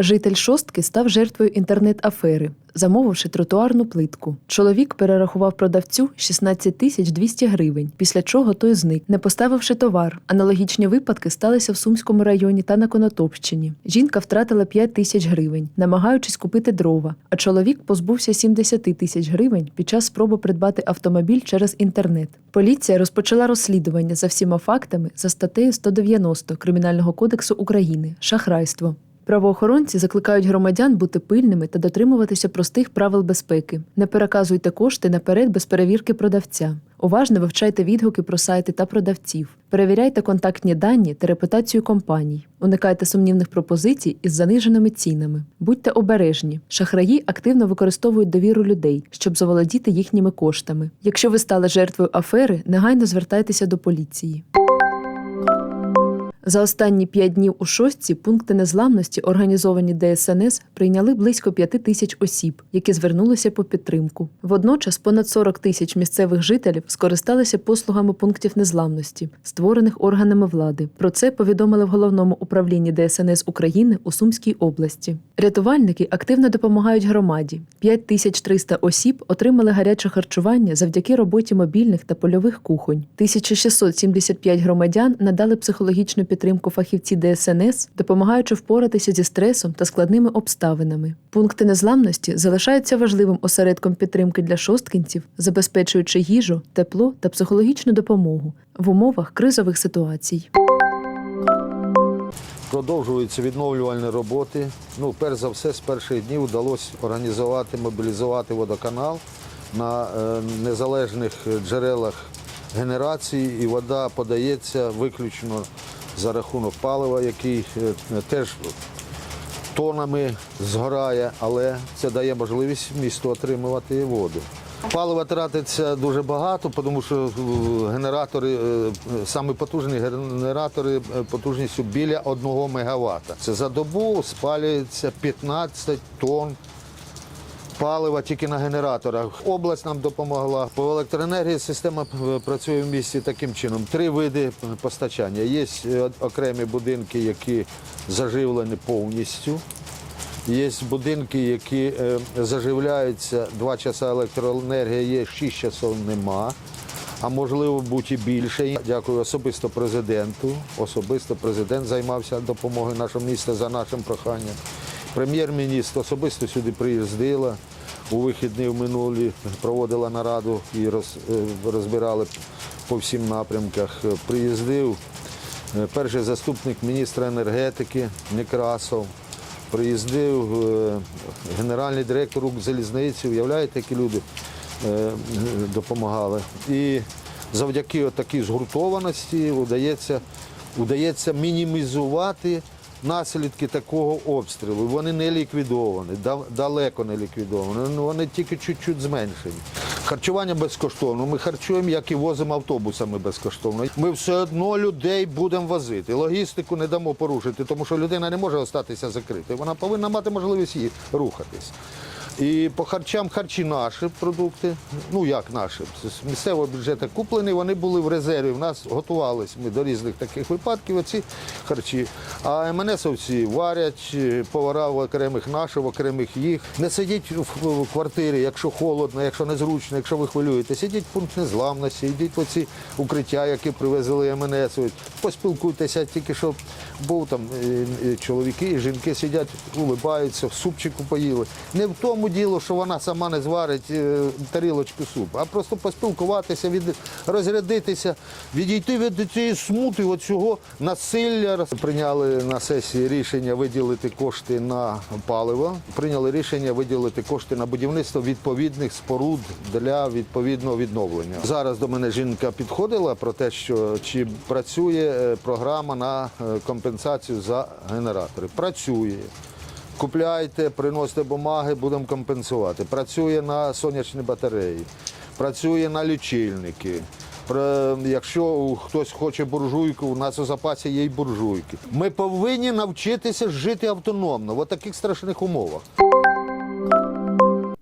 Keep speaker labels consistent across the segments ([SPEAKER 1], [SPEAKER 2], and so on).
[SPEAKER 1] Житель шостки став жертвою інтернет-афери, замовивши тротуарну плитку. Чоловік перерахував продавцю 16 тисяч 200 гривень, після чого той зник, не поставивши товар. Аналогічні випадки сталися в Сумському районі та на Конотопщині. Жінка втратила 5 тисяч гривень, намагаючись купити дрова, а чоловік позбувся 70 тисяч гривень під час спроби придбати автомобіль через інтернет. Поліція розпочала розслідування за всіма фактами за статтею 190 Кримінального кодексу України шахрайство. Правоохоронці закликають громадян бути пильними та дотримуватися простих правил безпеки. Не переказуйте кошти наперед без перевірки продавця. Уважно вивчайте відгуки про сайти та продавців. Перевіряйте контактні дані та репутацію компаній. Уникайте сумнівних пропозицій із заниженими цінами. Будьте обережні. Шахраї активно використовують довіру людей, щоб заволодіти їхніми коштами. Якщо ви стали жертвою афери, негайно звертайтеся до поліції. За останні п'ять днів у шостці пункти незламності, організовані ДСНС, прийняли близько п'яти тисяч осіб, які звернулися по підтримку. Водночас понад 40 тисяч місцевих жителів скористалися послугами пунктів незламності, створених органами влади. Про це повідомили в головному управлінні ДСНС України у Сумській області. Рятувальники активно допомагають громаді. 5300 осіб отримали гаряче харчування завдяки роботі мобільних та польових кухонь. 1675 громадян надали психологічну підтримку фахівці ДСНС, допомагаючи впоратися зі стресом та складними обставинами. Пункти незламності залишаються важливим осередком підтримки для шосткинців, забезпечуючи їжу, тепло та психологічну допомогу в умовах кризових ситуацій.
[SPEAKER 2] Продовжуються відновлювальні роботи. Ну, перш за все, з перших днів вдалося організувати, мобілізувати водоканал на е, незалежних джерелах генерації, і вода подається виключно за рахунок палива, який е, теж тонами згорає, але це дає можливість місту отримувати воду. Палива тратиться дуже багато, тому що е, генератори, е, саме потужні генератори потужністю біля 1 МВт. Це за добу спалюється 15 тонн палива тільки на генераторах. Область нам допомогла. По електроенергії система е, працює в місті таким чином. Три види постачання. Є е, окремі будинки, які заживлені повністю. Є будинки, які е, заживляються 2 часа електроенергія є, 6 часов нема. А можливо бути і більше. Дякую особисто президенту. Особисто президент займався допомогою нашого міста за нашим проханням. Прем'єр-міністр особисто сюди приїздила у вихідні в минулі, проводила нараду і е, розбирали по всім напрямках. Приїздив е, перший заступник міністра енергетики Некрасов. Приїздив е, генеральний директор Укрзалізниці, уявляєте, які люди допомагали. І завдяки такій згуртованості удається, удається мінімізувати наслідки такого обстрілу. Вони не ліквідовані, да- далеко не ліквідовані. Ну, Вони тільки чуть-чуть зменшені. Харчування безкоштовно. Ми харчуємо, як і возимо автобусами безкоштовно. Ми все одно людей будемо возити. Логістику не дамо порушити, тому що людина не може залишитися закритою. Вона повинна мати можливість її рухатись. І по харчам харчі наші продукти. Ну як наші, з місцевого бюджету куплені, вони були в резерві. В нас готувалися ми до різних таких випадків. Оці харчі. А МНСовці варять, е, повара в окремих наших, в окремих їх. Не сидіть в квартирі, якщо холодно, якщо незручно, якщо ви хвилюєтеся, ідіть в пункт незламності, йдіть в оці укриття, які привезли МНС. Поспілкуйтеся, тільки щоб був там е, е, чоловіки і жінки сидять, улибаються, в супчику поїли. Не в тому діло, що вона сама не зварить е, тарілочку супу, а просто поспілкуватися, від, розрядитися, відійти від цієї смути, от цього насилля. Прийняли на сесії рішення виділити кошти на паливо, прийняли рішення виділити кошти на будівництво відповідних споруд для відповідного відновлення. Зараз до мене жінка підходила про те, що чи працює е, програма на е, компенсацію за генератори. Працює. Купляйте, приносите бумаги, будемо компенсувати. Працює на сонячні батареї, працює на лічильники. Якщо хтось хоче буржуйку, у нас у запасі є й буржуйки. Ми повинні навчитися жити автономно в таких страшних умовах.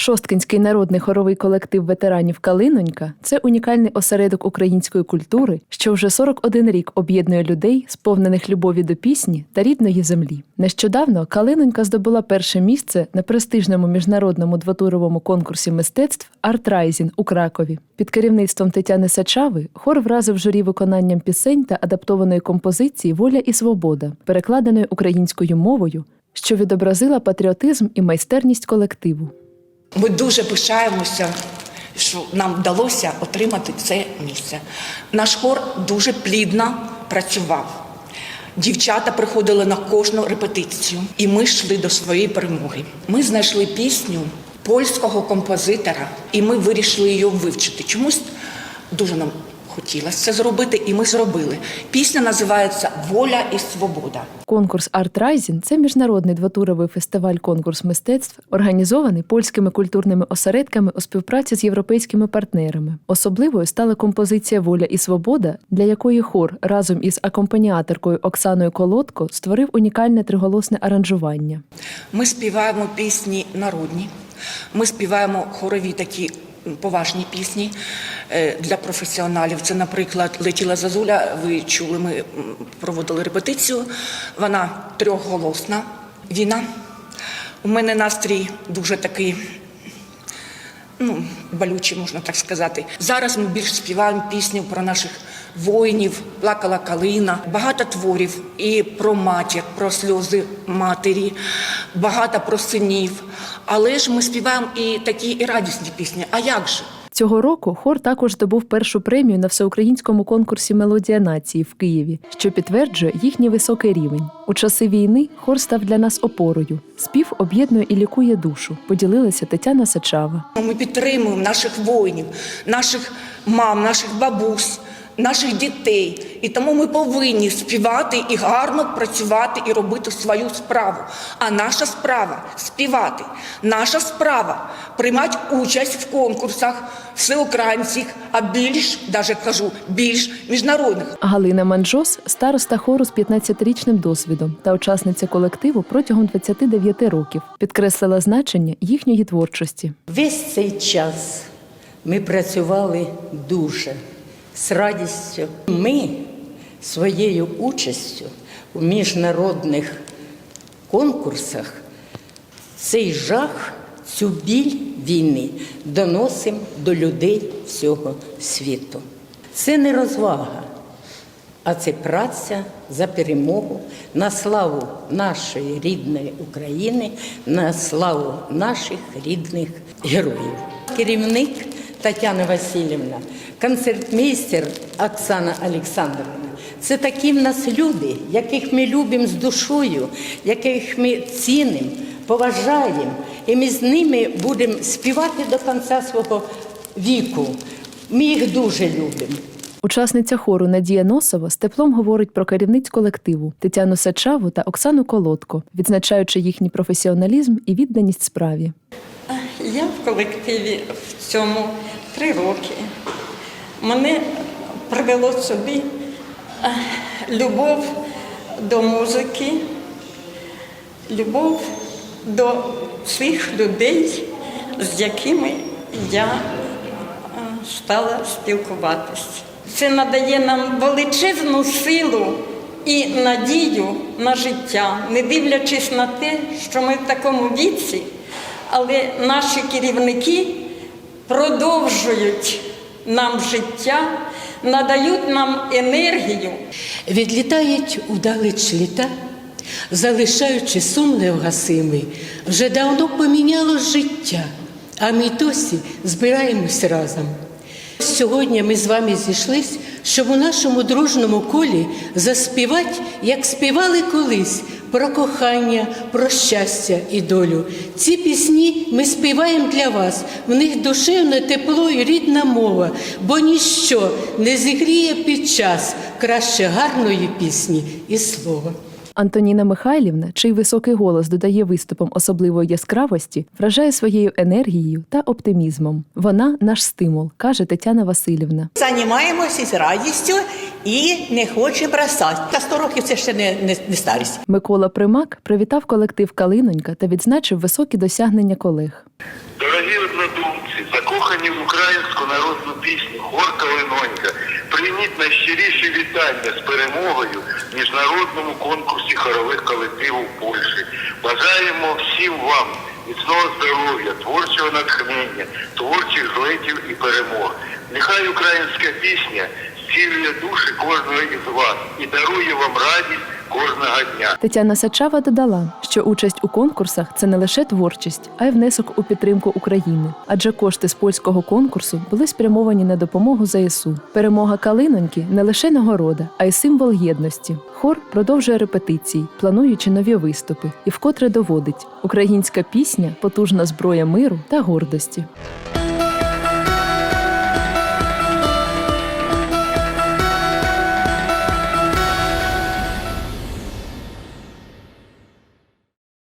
[SPEAKER 1] Шосткинський народний хоровий колектив ветеранів Калинонька це унікальний осередок української культури, що вже 41 рік об'єднує людей, сповнених любові до пісні та рідної землі. Нещодавно Калинонька здобула перше місце на престижному міжнародному двотуровому конкурсі мистецтв «Артрайзін» у Кракові. Під керівництвом Тетяни Сачави хор вразив журі виконанням пісень та адаптованої композиції Воля і свобода, перекладеної українською мовою, що відобразила патріотизм і майстерність колективу.
[SPEAKER 3] Ми дуже пишаємося, що нам вдалося отримати це місце. Наш хор дуже плідно працював. Дівчата приходили на кожну репетицію, і ми йшли до своєї перемоги. Ми знайшли пісню польського композитора, і ми вирішили її вивчити. Чомусь дуже нам хотілося це зробити, і ми зробили. Пісня називається Воля і свобода.
[SPEAKER 1] Конкурс «Артрайзін» – це міжнародний двотуровий фестиваль-конкурс мистецтв, організований польськими культурними осередками у співпраці з європейськими партнерами. Особливою стала композиція Воля і свобода, для якої хор разом із акомпаніаторкою Оксаною Колодко створив унікальне триголосне аранжування.
[SPEAKER 3] Ми співаємо пісні народні, ми співаємо хорові такі поважні пісні е, для професіоналів. Це, наприклад, Летіла Зазуля. Ви чули, ми проводили репетицію. Вона трьохголосна. Війна. У мене настрій дуже такий. Ну, болючі, можна так сказати. Зараз ми більш співаємо пісню про наших воїнів, плакала калина, багато творів і про матір, про сльози матері, багато про синів. Але ж ми співаємо і такі і радісні пісні. А як же?
[SPEAKER 1] Цього року хор також здобув першу премію на всеукраїнському конкурсі Мелодія нації в Києві, що підтверджує їхній високий рівень. У часи війни хор став для нас опорою. Спів об'єднує і лікує душу. Поділилася Тетяна Сачава.
[SPEAKER 3] Ми підтримуємо наших воїнів, наших мам, наших бабусь, наших дітей. І тому ми повинні співати і гарно працювати і робити свою справу. А наша справа співати. Наша справа приймати участь в конкурсах всеукраїнських, а більш, навіть кажу, більш міжнародних.
[SPEAKER 1] Галина Манджос староста хору з 15-річним досвідом та учасниця колективу протягом 29 років, підкреслила значення їхньої творчості.
[SPEAKER 4] Весь цей час ми працювали дуже з радістю. Ми своєю участю у міжнародних конкурсах цей жах, цю біль війни доносимо до людей всього світу. Це не розвага, а це праця за перемогу на славу нашої рідної України, на славу наших рідних героїв. Керівник Тетяна Васильівна, концертмейстер Оксана Олександровна. Це такі в нас люди, яких ми любимо з душою, яких ми цінимо, поважаємо, і ми з ними будемо співати до кінця свого віку. Ми їх дуже любимо.
[SPEAKER 1] Учасниця хору Надія Носова з теплом говорить про керівниць колективу Тетяну Сачаву та Оксану Колодко, відзначаючи їхній професіоналізм і відданість справі.
[SPEAKER 5] Я в колективі в цьому три роки. Мене привело собі е, любов до музики, любов до всіх людей, з якими я е, стала спілкуватися. Це надає нам величезну силу і надію на життя, не дивлячись на те, що ми в такому віці, але наші керівники продовжують нам життя, надають нам енергію.
[SPEAKER 6] Відлітають удалеч літа, залишаючи сум невгасимий, вже давно поміняло життя, а ми досі збираємось разом. Сьогодні ми з вами зійшлись, щоб у нашому дружному колі заспівати, як співали колись, про кохання, про щастя і долю. Ці пісні ми співаємо для вас, в них душевне тепло і рідна мова, бо ніщо не зігріє під час краще гарної пісні і слова.
[SPEAKER 1] Антоніна Михайлівна, чий високий голос додає виступам особливої яскравості, вражає своєю енергією та оптимізмом. Вона наш стимул, каже Тетяна Васильівна.
[SPEAKER 7] Займаємося з радістю і не хочемо бросати. Та 100 років це ще не, не, не старість.
[SPEAKER 1] Микола Примак привітав колектив Калинонька та відзначив високі досягнення колег.
[SPEAKER 8] Дорогі однодумці, закохані в українську народну пісню Хор Калинонька, прийміть найщиріші вітання з перемогою в міжнародному конкурсі хорових колективів Польщі. Бажаємо всім вам міцного здоров'я, творчого натхнення, творчих злетів і перемог. Нехай українська пісня зцілює душі кожного із вас і дарує вам радість кожного дня.
[SPEAKER 1] Тетяна Сачава додала, що участь у конкурсах це не лише творчість, а й внесок у підтримку України. Адже кошти з польського конкурсу були спрямовані на допомогу ЗСУ. Перемога Калиноньки не лише нагорода, а й символ єдності. Хор продовжує репетиції, плануючи нові виступи, і вкотре доводить: українська пісня потужна зброя миру та гордості.